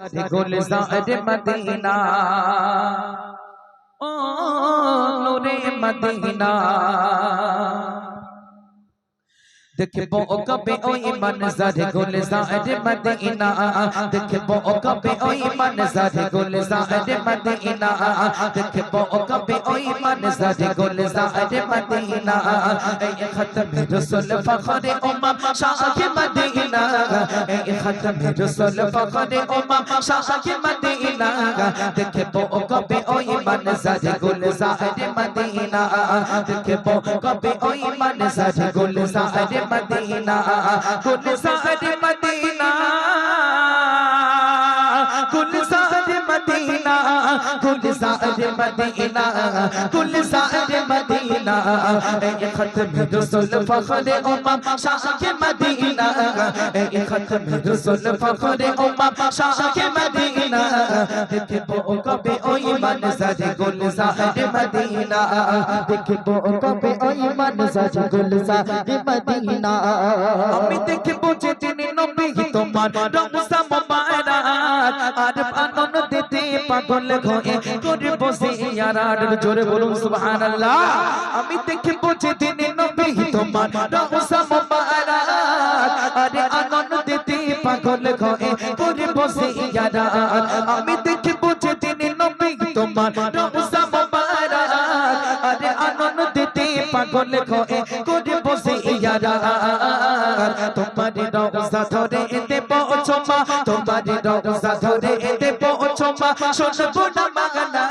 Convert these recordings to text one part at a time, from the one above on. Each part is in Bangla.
গুলজার মদিনা ও নূরে মদিনা দেখব কবে ওই মনজার গুলজার মদিনা দেখব কবে ওই মনজার গুলজার মদিনা দেখব কবে ওই মনজার গুলজার মদিনা এই খতম রসুল ফখরে উম্মাম শাহ মদিনা এই খতম রসুল ফখরে উম্মাম শাহ মদিনা দেখব কবে ওই মনজার গুলজার মদিনা দেখব কবে ওই মনজার গুলজার মদিনা গুলজার মদিনা গুলজার মদিনা গুলজার মদিনা গুলজার মদিনা এই খতম রসুল ফখরে উম্মাম শাহ মদিনা এই খতম রসুল ফখরে উম্মাম শাহ মদিনা দেখব কবে ওই মনজার গুলজার মদিনা দেখব কবে ওই মনজার গুলজার মদিনা আমি দেখব যে তিনি নবী তোমার রমজা মোবারক আর আনন্দ পাগল হয়ে করে বসে ইয়ারার জোরে বলুন, সুবহানাল্লাহ। আমি দেখব যে তিনি নবী তোমার রমজা মোবারক। আর আনন্দ দিতে পাগল হয়ে করে বসে ইয়ারার আমি দেখব যে তিনি নবী তোমার রমজা মোবারক। আর আনন্দ দিতে পাগল হয়ে করে বসে ইয়ারার তোমার রওজা ধরে শুনব না মাগানা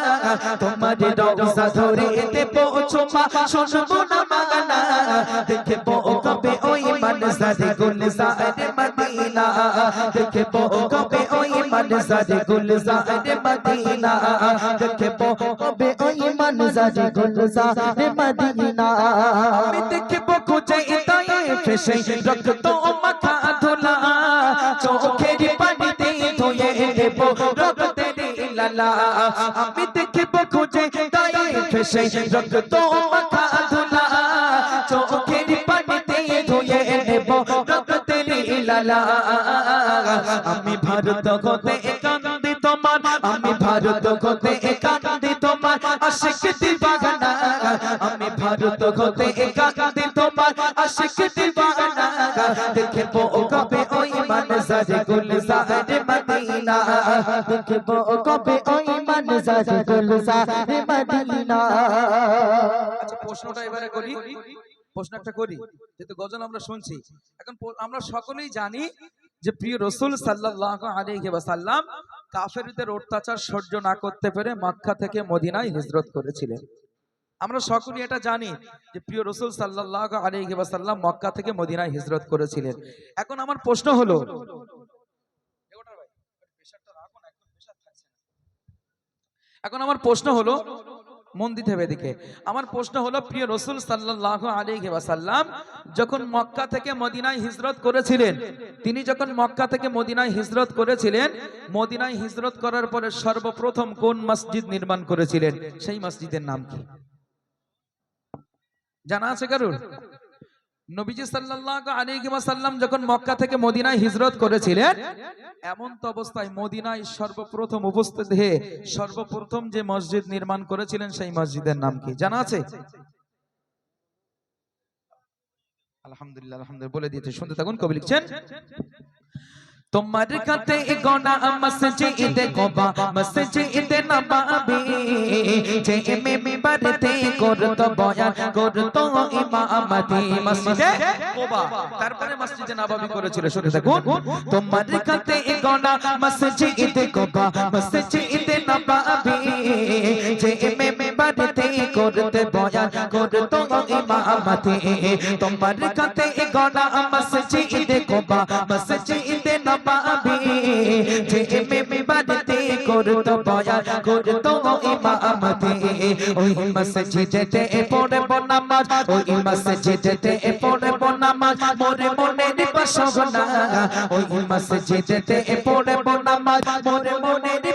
তোমার রওজা ধরে এতে পৌঁছমা শুনব না মাগানা দেখব কবে ওই মনজারে গুলজারে মদিনা। দেখব কবে ওই মনজারে গুলজারে মদিনা। দেখব কবে ওই মনজারে গুলজারে মদিনা। আমি দেখব খুঁজে ইতায়ে ফেসে রক্ত মাথা লালা আমি দেখব খুঁজে ইতায়ে ফেসে রক্ত মাথা ধুলা চোখের পানিতে ধুয়ে দেব রক্তের লালা আমি ভারত হতে কান্দি তোমার আমি ভারত হতে কান্দি তোমার আশিক দিবাগানা আমি ভারত হতে কান্দি তোমার আশিক দিবাগানা দেখব কবে ওই মনজার গুলজার আচ্ছা আমরা সকলেই জানি যে প্রিয় রসুল আলাইহি ওয়াসাল্লাম কাফেরদের অত্যাচার সহ্য না করতে পেরে মক্কা থেকে মদিনায় হিজরত করেছিলেন। আমরা সকলেই এটা জানি যে প্রিয় রসুল আলাইহি ওয়াসাল্লাম মক্কা থেকে মদিনায় হিজরত করেছিলেন। এখন আমার প্রশ্ন হলো এখন আমার প্রশ্ন হলো, মন দিতে হবে এদিকে। আমার প্রশ্ন হলো, প্রিয় রসুল সাল্লাল্লাহু আলাইহি ওয়াসাল্লাম যখন মক্কা থেকে মদিনায় হিজরত করেছিলেন, তিনি যখন মক্কা থেকে মদিনায় হিজরত করেছিলেন, মদিনায় হিজরত করার পরে সর্বপ্রথম কোন মসজিদ নির্মাণ করেছিলেন? সেই মসজিদের নাম কি? জানা আছে কারুর? নবীজি সাল্লাল্লাহু আলাইহি ওয়াসাল্লাম যখন মক্কা থেকে মদিনায় হিজরত করেছিলেন, এমন তো অবস্থায় মদিনায় সর্বপ্রথম উপস্থিত হয়ে সর্বপ্রথম যে মসজিদ নির্মাণ করেছিলেন সেই মসজিদের নাম কি? জানা আছে? আলহামদুলিল্লাহ আলহামদুলিল্লাহ, বলে দিয়েছে। শুনতে থাকুন, কবি লিখছেন তোমার কাতে গোনা মসজিদ গোবা মসজিদ নবাবি যে এমে বারতে করত বয়ান করত ইমামতি মসজিদে গোবা তারপরে মসজিদে নবাবি করেছিল শুনে থাকুন তোমার কাতে গোনা মসজিদ গোবা মসজিদ নবাবি যে এমে বারতে করতে বয়ান করত ইমামতি তোমার কাতে গোনা মসজিদ গোবা মসজিদ করত বয়া করতো ইমামতি। ওই মসজিদেতে পড়ব নামাজ, ওই মসজিদেতে পড়ব নামাজ মোরে মনের বাসনা ওই মসজিদেতে পড়ব নামাজ মোরে মনের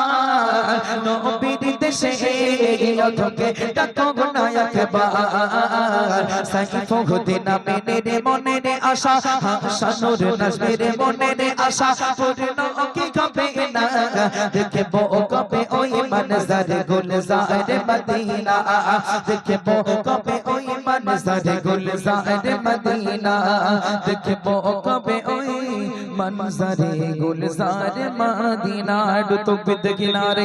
নবীর দেশে অধমকে ডাকো না একবার সাইফ হতে না মেনে মনে রে আশা, হাসানুর নাজমের মনে রে আশা, পূর্ণ কি কবে না? দেখব কবে ওই মনজার গুলজার মদিনা। দেখব কবে ওই মনজার গুলজার মদিনা। দেখব কবে ওই মনজার গুলজার মদিনা। তো বিদ কিনারে